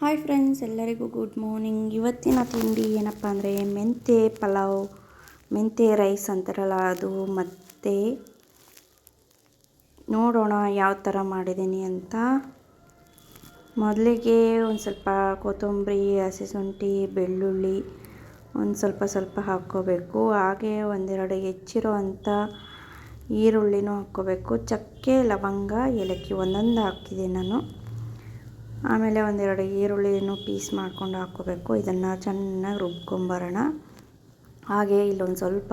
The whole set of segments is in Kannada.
ಹಾಯ್ ಫ್ರೆಂಡ್ಸ್ ಎಲ್ಲರಿಗೂ ಗುಡ್ ಮಾರ್ನಿಂಗ್ ಇವತ್ತಿನ ತಿಂಡಿ ಏನಪ್ಪ ಅಂದರೆ ಮೆಂತೆ ಪಲಾವ್, ಮೆಂತೆ ರೈಸ್ ಅಂತಾರಲ್ಲ ಅದು ಮತ್ತು ನೋಡೋಣ ಯಾವ ಥರ ಮಾಡಿದ್ದೀನಿ ಅಂತ. ಮೊದಲಿಗೆ ಒಂದು ಸ್ವಲ್ಪ ಕೊತ್ತಂಬರಿ, ಹಸಿ ಶುಂಠಿ, ಬೆಳ್ಳುಳ್ಳಿ ಒಂದು ಸ್ವಲ್ಪ ಸ್ವಲ್ಪ ಹಾಕ್ಕೋಬೇಕು. ಹಾಗೆ ಒಂದೆರಡು ಹೆಚ್ಚಿರೋ ಅಂಥ ಈರುಳ್ಳಿನೂ ಹಾಕ್ಕೋಬೇಕು. ಚಕ್ಕೆ, ಲವಂಗ, ಏಲಕ್ಕಿ ಒಂದೊಂದು ಹಾಕ್ತಿದ್ದೀನಿ ನಾನು. ಆಮೇಲೆ ಒಂದೆರಡು ಈರುಳ್ಳಿಯನ್ನು ಪೀಸ್ ಮಾಡ್ಕೊಂಡು ಹಾಕ್ಕೋಬೇಕು. ಇದನ್ನು ಚೆನ್ನಾಗಿ ರುಬ್ಕೊಂಬರೋಣ ಹಾಗೆ ಇಲ್ಲೊಂದು ಸ್ವಲ್ಪ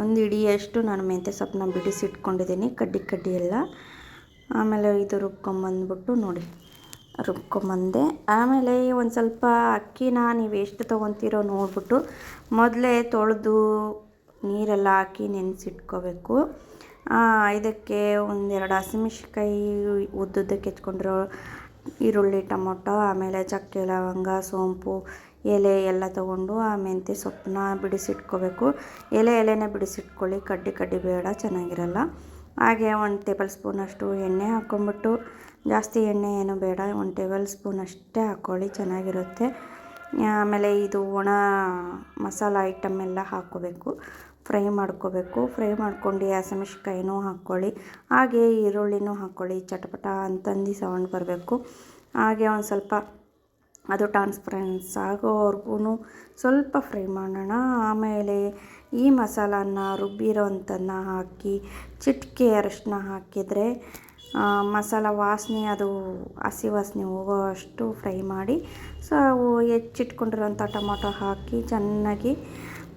ಒಂದು ಇಡಿಯಷ್ಟು ನಾನು ಮೆಂತ್ಯ ಸೊಪ್ಪನ್ನ ಬಿಡಿಸಿಟ್ಕೊಂಡಿದ್ದೀನಿ, ಕಡ್ಡಿ ಕಡ್ಡಿ ಎಲ್ಲ. ಆಮೇಲೆ ಇದು ರುಬ್ಕೊಂಬಂದ್ಬಿಟ್ಟು ನೋಡಿ ರುಬ್ಕೊಂಬಂದೆ ಆಮೇಲೆ ಒಂದು ಸ್ವಲ್ಪ ಅಕ್ಕಿನ ನೀವು ಎಷ್ಟು ತೊಗೊತೀರೋ ನೋಡಿಬಿಟ್ಟು ಮೊದಲೇ ತೊಳೆದು ನೀರೆಲ್ಲ ಹಾಕಿ ನೆನೆಸಿಟ್ಕೋಬೇಕು. ಇದಕ್ಕೆ ಒಂದೆರಡು ಹಸಿಮೆಣ್ಸಿನ್ಕಾಯಿ ಉದ್ದುದ್ದಕ್ಕೆ ಹೆಚ್ಕೊಂಡಿರೋ ಈರುಳ್ಳಿ, ಟೊಮೊಟೊ, ಆಮೇಲೆ ಚಕ್ಕೆ, ಲವಂಗ, ಸೋಂಪು, ಎಲೆ ಎಲ್ಲ ತೊಗೊಂಡು ಆ ಮೆಂತ್ಯ ಸೊಪ್ಪನ್ನ ಬಿಡಿಸಿಟ್ಕೋಬೇಕು. ಎಲೆ ಎಲೆನೇ ಬಿಡಿಸಿಟ್ಕೊಳ್ಳಿ, ಕಡ್ಡಿ ಕಡ್ಡಿ ಬೇಡ, ಚೆನ್ನಾಗಿರಲ್ಲ. ಹಾಗೆ ಒಂದು ಟೇಬಲ್ ಸ್ಪೂನಷ್ಟು ಎಣ್ಣೆ ಹಾಕ್ಕೊಂಬಿಟ್ಟು ಜಾಸ್ತಿ ಎಣ್ಣೆ ಏನು ಬೇಡ, ಒಂದು ಟೇಬಲ್ ಸ್ಪೂನ್ ಅಷ್ಟೇ ಹಾಕ್ಕೊಳ್ಳಿ ಚೆನ್ನಾಗಿರುತ್ತೆ. ಆಮೇಲೆ ಇದು ಒಣ ಮಸಾಲ ಐಟಮ್ ಎಲ್ಲ ಹಾಕ್ಕೋಬೇಕು. ಫ್ರೈ ಮಾಡ್ಕೋಬೇಕು. ಫ್ರೈ ಮಾಡ್ಕೊಂಡು ಹಸಿಮೆಣ್ಸಿನ್ಕಾಯಿನೂ ಹಾಕ್ಕೊಳ್ಳಿ. ಹಾಗೆ ಈರುಳ್ಳಿನೂ ಹಾಕ್ಕೊಳ್ಳಿ. ಚಟಪಟ ಅಂತಂದು ಸೌಂಡ್ ಬರಬೇಕು. ಹಾಗೆ ಒಂದು ಸ್ವಲ್ಪ ಅದು ಟ್ರಾನ್ಸ್ಪರೆನ್ಸ್ ಆಗೋವರೆಗೂ ಸ್ವಲ್ಪ ಫ್ರೈ ಮಾಡೋಣ. ಆಮೇಲೆ ಈ ಮಸಾಲನ ರುಬ್ಬಿರೋಂಥದ್ದನ್ನ ಹಾಕಿ, ಚಿಟಿಕೆ ಅರಶಿನ ಹಾಕಿದರೆ ಮಸಾಲ ವಾಸನೆ ಅದು ಹಸಿ ವಾಸನೆ ಹೋಗೋ ಅಷ್ಟು ಫ್ರೈ ಮಾಡಿ, ಸೊ ಹೆಚ್ಚಿಟ್ಕೊಂಡಿರೋಂಥ ಟೊಮೊಟೊ ಹಾಕಿ ಚೆನ್ನಾಗಿ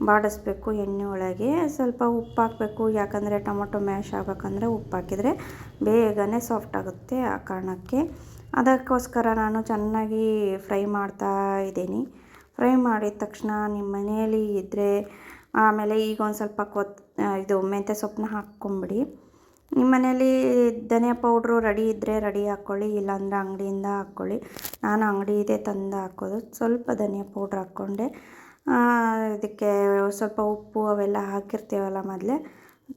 ಬಾಡಿಸ್ಬೇಕು ಎಣ್ಣೆ ಒಳಗೆ. ಸ್ವಲ್ಪ ಉಪ್ಪು ಹಾಕಬೇಕು. ಯಾಕಂದರೆ ಟೊಮೊಟೊ ಮ್ಯಾಶ್ ಆಗಬೇಕಂದ್ರೆ ಉಪ್ಪು ಹಾಕಿದರೆ ಬೇಗನೆ ಸಾಫ್ಟ್ ಆಗುತ್ತೆ ಆ ಕಾರಣಕ್ಕೆ. ಅದಕ್ಕೋಸ್ಕರ ನಾನು ಚೆನ್ನಾಗಿ ಫ್ರೈ ಮಾಡ್ತಾ ಇದ್ದೀನಿ. ಫ್ರೈ ಮಾಡಿದ ತಕ್ಷಣ ನಿಮ್ಮ ಮನೆಯಲ್ಲಿ ಇದ್ದರೆ ಆಮೇಲೆ ಈಗ ಒಂದು ಸ್ವಲ್ಪ ಕೊತ್ ಇದು ಮೆಂತ್ಯ ಸೊಪ್ಪನ್ನ ಹಾಕ್ಕೊಂಬಿಡಿ. ನಿಮ್ಮ ಮನೆಯಲ್ಲಿ ಧನಿಯಾ ಪೌಡ್ರು ರೆಡಿ ಇದ್ದರೆ ರೆಡಿ ಹಾಕ್ಕೊಳ್ಳಿ ಇಲ್ಲಾಂದರೆ ಅಂಗಡಿಯಿಂದ ಹಾಕ್ಕೊಳ್ಳಿ ನಾನು ಅಂಗಡಿ ಇದೆ ತಂದು ಹಾಕೋದು. ಸ್ವಲ್ಪ ಧನಿಯಾ ಪೌಡ್ರ್ ಹಾಕ್ಕೊಂಡೆ. ಇದಕ್ಕೆ ಸ್ವಲ್ಪ ಉಪ್ಪು ಅವೆಲ್ಲ ಹಾಕಿರ್ತೀವಲ್ಲ ಮೊದಲೇ,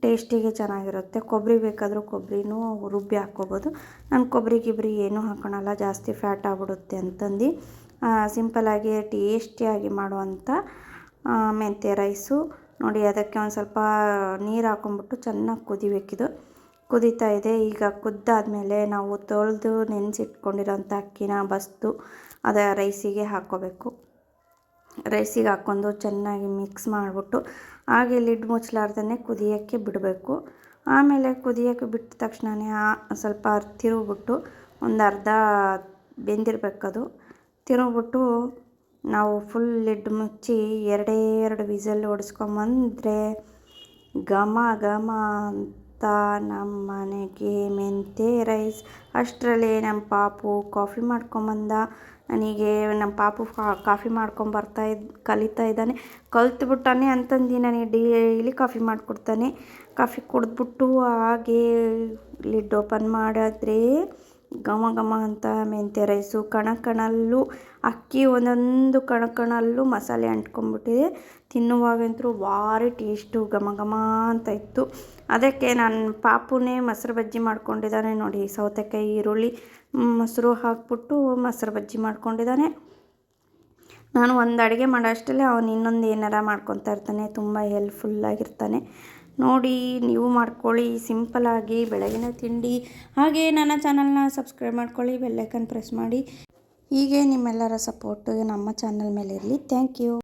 ಟೇಸ್ಟಿಗೆ ಚೆನ್ನಾಗಿರುತ್ತೆ. ಕೊಬ್ಬರಿ ಬೇಕಾದರೂ ಕೊಬ್ಬರಿನೂ ರುಬ್ಬಿ ಹಾಕ್ಕೋಬೋದು. ನಾನು ಕೊಬ್ಬರಿ ಗಿಬ್ರಿ ಏನೂ ಹಾಕೋಣಲ್ಲ ಜಾಸ್ತಿ ಫ್ಯಾಟ್ ಆಗ್ಬಿಡುತ್ತೆ ಅಂತಂದು. ಸಿಂಪಲಾಗಿ ಟೇಸ್ಟಿಯಾಗಿ ಮಾಡುವಂಥ ಮೆಂತ್ಯ ರೈಸು. ನೋಡಿ, ಅದಕ್ಕೆ ಒಂದು ಸ್ವಲ್ಪ ನೀರು ಹಾಕ್ಕೊಂಬಿಟ್ಟು ಚೆನ್ನಾಗಿ ಕುದಿಬೇಕಿದು. ಕುದೀತಾ ಇದೆ. ಈಗ ಕುದ್ದಾದಮೇಲೆ ನಾವು ತೊಳೆದು ನೆನೆಸಿಟ್ಕೊಂಡಿರೋಂಥ ಅಕ್ಕಿನ ಬಸ್ದು ಅದ ರೈಸಿಗೆ ಹಾಕ್ಕೋಬೇಕು. ರೈಸಿಗೆ ಹಾಕ್ಕೊಂಡು ಚೆನ್ನಾಗಿ ಮಿಕ್ಸ್ ಮಾಡಿಬಿಟ್ಟು ಹಾಗೆ ಲಿಡ್ ಮುಚ್ಚಲಾರ್ದೇ ಕುದಿಯೋಕ್ಕೆ ಬಿಡಬೇಕು. ಆಮೇಲೆ ಕುದಿಯೋಕ್ಕೆ ಬಿಟ್ಟ ತಕ್ಷಣವೇ ಸ್ವಲ್ಪ ತಿರುಗಿಬಿಟ್ಟು ಒಂದು ಅರ್ಧ ಬೆಂದಿರಬೇಕದು. ತಿರುಗಿಬಿಟ್ಟು ನಾವು ಫುಲ್ ಲಿಡ್ ಮುಚ್ಚಿ ಎರಡೇ ಎರಡು ವಿಸಲ್ ಹೊಡೆಸ್ಕೊಂಬಂದರೆ ಘಮ ಘಮ ಅಂತ ನಮ್ಮ ಮನೆಗೆ ಮೆಂತೆ ರೈಸ್. ಅಷ್ಟರಲ್ಲಿ ನಮ್ಮ ಪಾಪು ಕಾಫಿ ಮಾಡ್ಕೊಂಬಂದ. ನನಗೆ ನಮ್ಮ ಪಾಪು ಕಾಫಿ ಮಾಡ್ಕೊಂಬರ್ತಾ ಇದ್, ಕಲಿತಾ ಇದ್ದಾನೆ. ಕಲ್ತ್ಬಿಟ್ಟಾನೆ ಅಂತಂದು, ನನಗೆ ಡೈಲಿ ಕಾಫಿ ಮಾಡಿಕೊಡ್ತಾನೆ. ಕಾಫಿ ಕುಡಿದ್ಬಿಟ್ಟು ಹಾಗೇ ಲಿಡ್ ಓಪನ್ ಮಾಡಿದ್ರೆ ಘಮ ಘಮ ಅಂತ ಮೆಂತ್ಯ ರೈಸು ಕಣ ಕಣಲ್ಲೂ ಅಕ್ಕಿ ಒಂದೊಂದು ಕಣ ಕಣಲ್ಲೂ ಮಸಾಲೆ ಅಂಟ್ಕೊಂಡ್ಬಿಟ್ಟಿದೆ. ತಿನ್ನುವಾಗಂತೂ ಭಾರಿ ಟೇಸ್ಟು, ಘಮ ಘಮ ಅಂತ ಇತ್ತು. ಅದಕ್ಕೆ ನಾನು ಪಾಪುನೇ ಮೊಸರು ಬಜ್ಜಿ ಮಾಡ್ಕೊಂಡಿದ್ದಾನೆ. ನೋಡಿ, ಸೌತೆಕಾಯಿ, ಈರುಳ್ಳಿ ಮೊಸರು ಹಾಕ್ಬಿಟ್ಟು ಮೊಸರು ಬಜ್ಜಿ ಮಾಡ್ಕೊಂಡಿದ್ದಾನೆ. ನಾನು ಒಂದು ಅಡುಗೆ ಮಾಡೋ ಅಷ್ಟರಲ್ಲಿ ಅವನು ಇನ್ನೊಂದು ಏನಾರ ಮಾಡ್ಕೊತಾ ಇರ್ತಾನೆ. ತುಂಬ ಹೆಲ್ಪ್ಫುಲ್ಲಾಗಿರ್ತಾನೆ ನೋಡಿ, ನೀವು ಮಾಡ್ಕೊಳ್ಳಿ. ಸಿಂಪಲಾಗಿ ಬೆಳಗಿನ ತಿಂಡಿ. ಹಾಗೆ ನನ್ನ ಚಾನಲ್ನ ಸಬ್ಸ್ಕ್ರೈಬ್ ಮಾಡ್ಕೊಳ್ಳಿ ಬೆಲ್ಲೈಕನ್ ಪ್ರೆಸ್ ಮಾಡಿ. ಹೀಗೆ ನಿಮ್ಮೆಲ್ಲರ ಸಪೋರ್ಟು ನಮ್ಮ ಚಾನಲ್ ಮೇಲೆ ಇರಲಿ ಥ್ಯಾಂಕ್ ಯು.